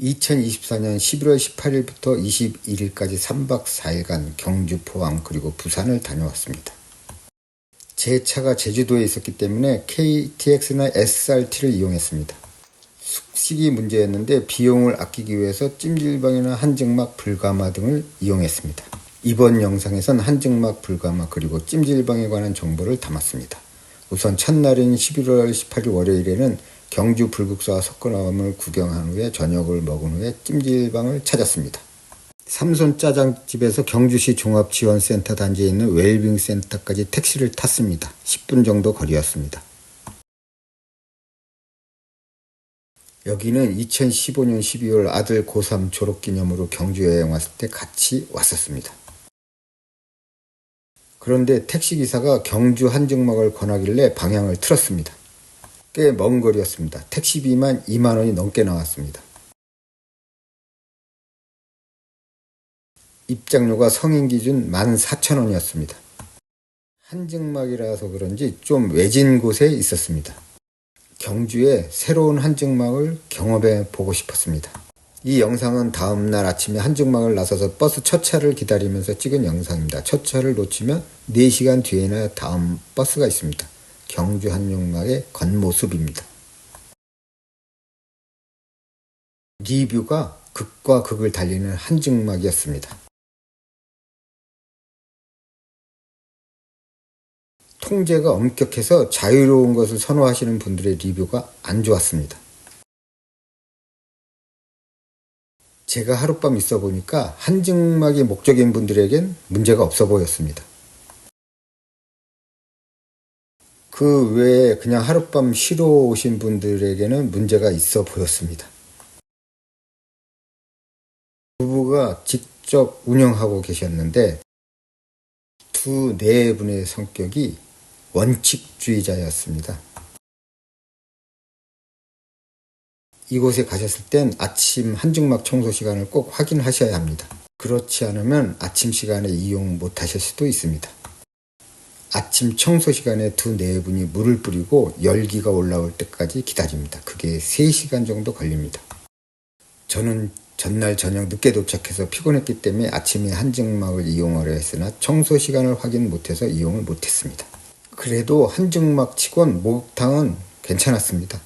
2024년 11월 18일부터 21일까지 3박 4일간 경주, 포항, 그리고 부산을 다녀왔습니다. 제 차가 제주도에 있었기 때문에 KTX나 SRT를 이용했습니다. 숙식이 문제였는데 비용을 아끼기 위해서 찜질방이나 한증막, 불가마 등을 이용했습니다. 이번 영상에선 한증막, 불가마 그리고 찜질방에 관한 정보를 담았습니다. 우선 첫날인 11월 18일 월요일에는 경주 불국사와 석굴암을 구경한 후에 저녁을 먹은 후에 찜질방을 찾았습니다. 삼손 짜장집에서 경주시 종합지원센터 단지에 있는 웰빙 센터까지 택시를 탔습니다. 10분 정도 거리였습니다. 여기는 2015년 12월 아들 고3 졸업 기념으로 경주 여행 왔을 때 같이 왔었습니다. 그런데 택시기사가 경주 한증막을 권하길래 방향을 틀었습니다. 꽤 먼 거리였습니다. 택시비만 2만 원이 넘게 나왔습니다. 입장료가 성인 기준 14,000원이었습니다. 한증막이라서 그런지 좀 외진 곳에 있었습니다. 경주의 새로운 한증막을 경험해 보고 싶었습니다. 이 영상은 다음날 아침에 한증막을 나서서 버스 첫 차를 기다리면서 찍은 영상입니다. 첫 차를 놓치면 4시간 뒤에나 다음 버스가 있습니다. 경주 한증막의 겉모습입니다. 리뷰가 극과 극을 달리는 한증막이었습니다. 통제가 엄격해서 자유로운 것을 선호하시는 분들의 리뷰가 안 좋았습니다. 제가 하룻밤 있어 보니까 한증막이 목적인 분들에겐 문제가 없어 보였습니다. 그 외에 그냥 하룻밤 쉬러 오신 분들에게는 문제가 있어 보였습니다. 부부가 직접 운영하고 계셨는데 두 네 분의 성격이 원칙주의자였습니다. 이곳에 가셨을 땐 아침 한증막 청소 시간을 꼭 확인하셔야 합니다. 그렇지 않으면 아침 시간에 이용 못 하실 수도 있습니다. 아침 청소 시간에 두네 분이 물을 뿌리고 열기가 올라올 때까지 기다립니다. 그게 3시간 정도 걸립니다. 저는 전날 저녁 늦게 도착해서 피곤했기 때문에 아침에 한증막을 이용하려 했으나 청소 시간을 확인 못해서 이용을 못했습니다. 그래도 한증막 치곤 목욕탕은 괜찮았습니다.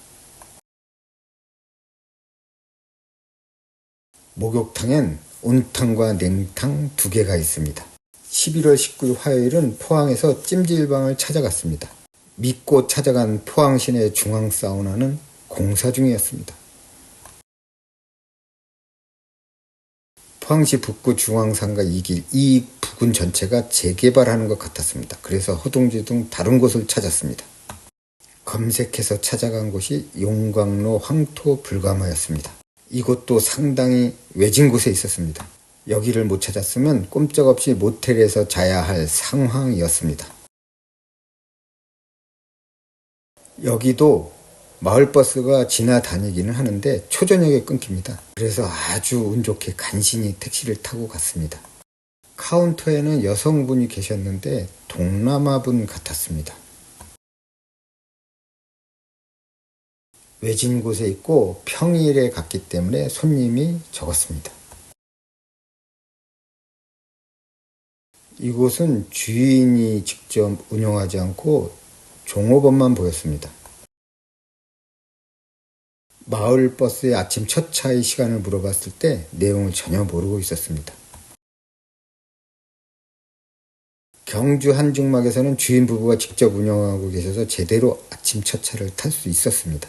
목욕탕엔 온탕과 냉탕 두 개가 있습니다. 11월 19일 화요일은 포항에서 찜질방을 찾아갔습니다. 믿고 찾아간 포항 시내 중앙 사우나는 공사 중이었습니다. 포항시 북구 중앙상가 2길 이 부근 전체가 재개발하는 것 같았습니다. 그래서 허둥지둥 다른 곳을 찾았습니다. 검색해서 찾아간 곳이 용광로 황토 불가마였습니다. 이곳도 상당히 외진 곳에 있었습니다. 여기를 못 찾았으면 꼼짝없이 모텔에서 자야 할 상황이었습니다. 여기도 마을버스가 지나다니기는 하는데 초저녁에 끊깁니다. 그래서 아주 운 좋게 간신히 택시를 타고 갔습니다. 카운터에는 여성분이 계셨는데 동남아분 같았습니다. 외진 곳에 있고 평일에 갔기 때문에 손님이 적었습니다. 이곳은 주인이 직접 운영하지 않고 종업원만 보였습니다. 마을 버스의 아침 첫 차의 시간을 물어봤을 때 내용을 전혀 모르고 있었습니다. 경주 한중막에서는 주인 부부가 직접 운영하고 계셔서 제대로 아침 첫 차를 탈 수 있었습니다.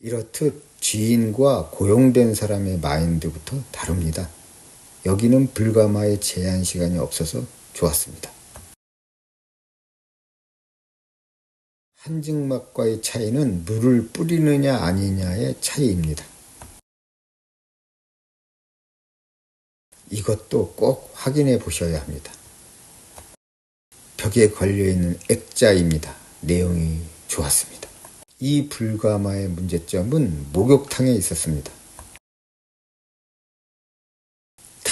이렇듯 주인과 고용된 사람의 마인드부터 다릅니다. 여기는 불가마의 제한 시간이 없어서 좋았습니다. 한증막과의 차이는 물을 뿌리느냐 아니냐의 차이입니다. 이것도 꼭 확인해 보셔야 합니다. 벽에 걸려있는 액자입니다. 내용이 좋았습니다. 이 불가마의 문제점은 목욕탕에 있었습니다.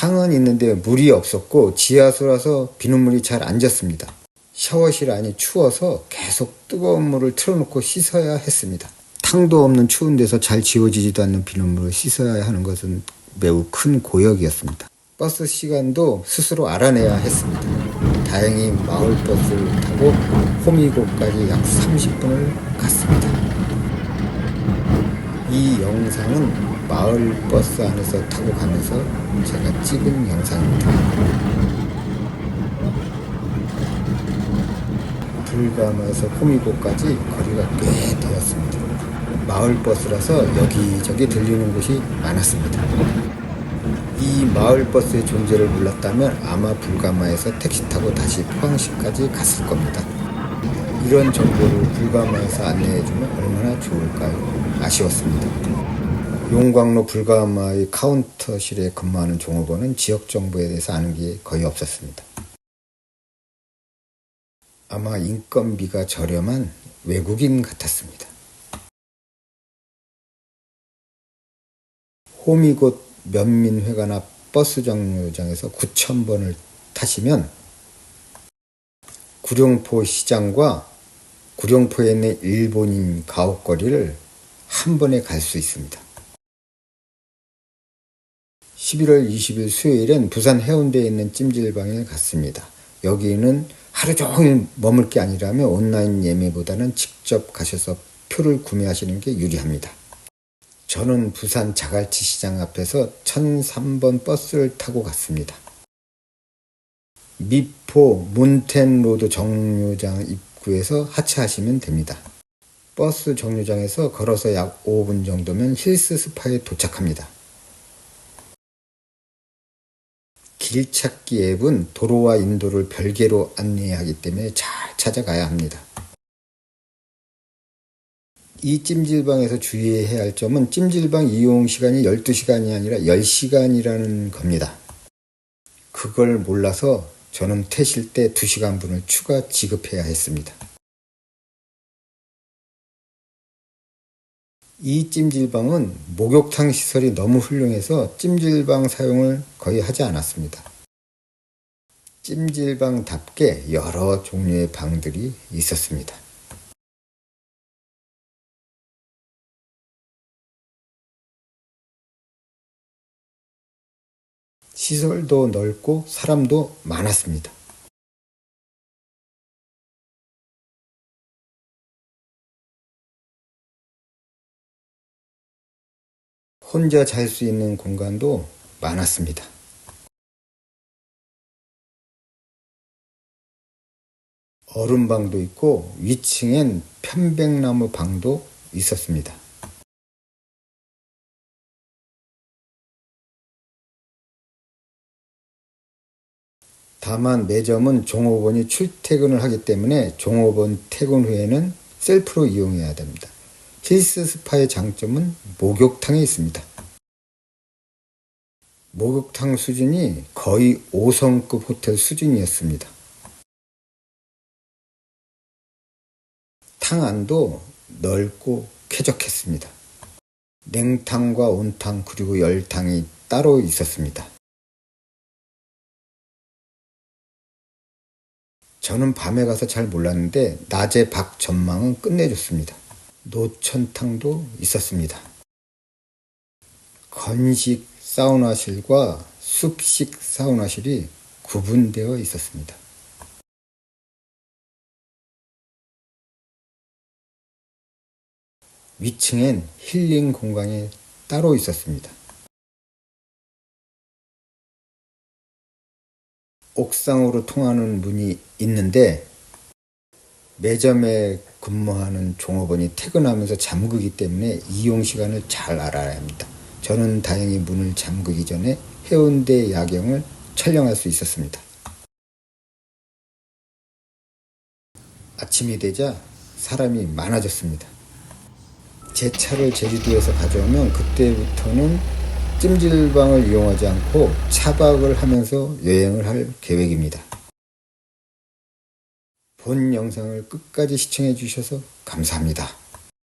탕은 있는데 물이 없었고 지하수라서 비눗물이 잘 안 졌습니다. 샤워실 안이 추워서 계속 뜨거운 물을 틀어놓고 씻어야 했습니다. 탕도 없는 추운 데서 잘 지워지지도 않는 비눗물을 씻어야 하는 것은 매우 큰 고역이었습니다. 버스 시간도 스스로 알아내야 했습니다. 다행히 마을 버스를 타고 호미곶까지 약 30분을 갔습니다. 이 영상은 마을 버스 안에서 타고 가면서 제가 찍은 영상입니다. 불감에서 호미곶까지 거리가 꽤 되었습니다. 마을 버스라서 여기저기 들리는 곳이 많았습니다. 이 마을 버스의 존재를 몰랐다면 아마 불가마에서 택시 타고 다시 포항시까지 갔을 겁니다. 이런 정보를 불가마에서 안내해주면 얼마나 좋을까요? 아쉬웠습니다. 용광로 불가마의 카운터실에 근무하는 종업원은 지역 정보에 대해서 아는 게 거의 없었습니다. 아마 인건비가 저렴한 외국인 같았습니다. 호미곶 면민회관 앞 버스 정류장에서 9,000번을 타시면 구룡포 시장과 구룡포에 있는 일본인 가옥거리를 한 번에 갈 수 있습니다. 11월 20일 수요일엔 부산 해운대에 있는 찜질방에 갔습니다. 여기는 하루 종일 머물 게 아니라면 온라인 예매보다는 직접 가셔서 표를 구매하시는 게 유리합니다. 저는 부산 자갈치 시장 앞에서 1003번 버스를 타고 갔습니다. 미포 문텐로드 정류장 입구에서 하차하시면 됩니다. 버스 정류장에서 걸어서 약 5분 정도면 힐스 스파에 도착합니다. 길찾기 앱은 도로와 인도를 별개로 안내하기 때문에 잘 찾아가야 합니다. 이 찜질방에서 주의해야 할 점은 찜질방 이용 시간이 12시간이 아니라 10시간이라는 겁니다. 그걸 몰라서 저는 퇴실 때 2시간 분을 추가 지급해야 했습니다. 이 찜질방은 목욕탕 시설이 너무 훌륭해서 찜질방 사용을 거의 하지 않았습니다. 찜질방답게 여러 종류의 방들이 있었습니다. 시설도 넓고 사람도 많았습니다. 혼자 잘 수 있는 공간도 많았습니다. 얼음방도 있고 위층엔 편백나무 방도 있었습니다. 다만 매점은 종업원이 출퇴근을 하기 때문에 종업원 퇴근 후에는 셀프로 이용해야 됩니다. 힐스 스파의 장점은 목욕탕에 있습니다. 목욕탕 수준이 거의 5성급 호텔 수준이었습니다. 탕 안도 넓고 쾌적했습니다. 냉탕과 온탕 그리고 열탕이 따로 있었습니다. 저는 밤에 가서 잘 몰랐는데 낮의 밖 전망은 끝내줬습니다. 노천탕도 있었습니다. 건식 사우나실과 숲식 사우나실이 구분되어 있었습니다. 위층엔 힐링 공간이 따로 있었습니다. 옥상으로 통하는 문이 있는데 매점에 근무하는 종업원이 퇴근하면서 잠그기 때문에 이용 시간을 잘 알아야 합니다. 저는 다행히 문을 잠그기 전에 해운대 야경을 촬영할 수 있었습니다. 아침이 되자 사람이 많아졌습니다. 제 차를 제주도에서 가져오면 그때부터는 찜질방을 이용하지 않고 차박을 하면서 여행을 할 계획입니다. 본 영상을 끝까지 시청해 주셔서 감사합니다.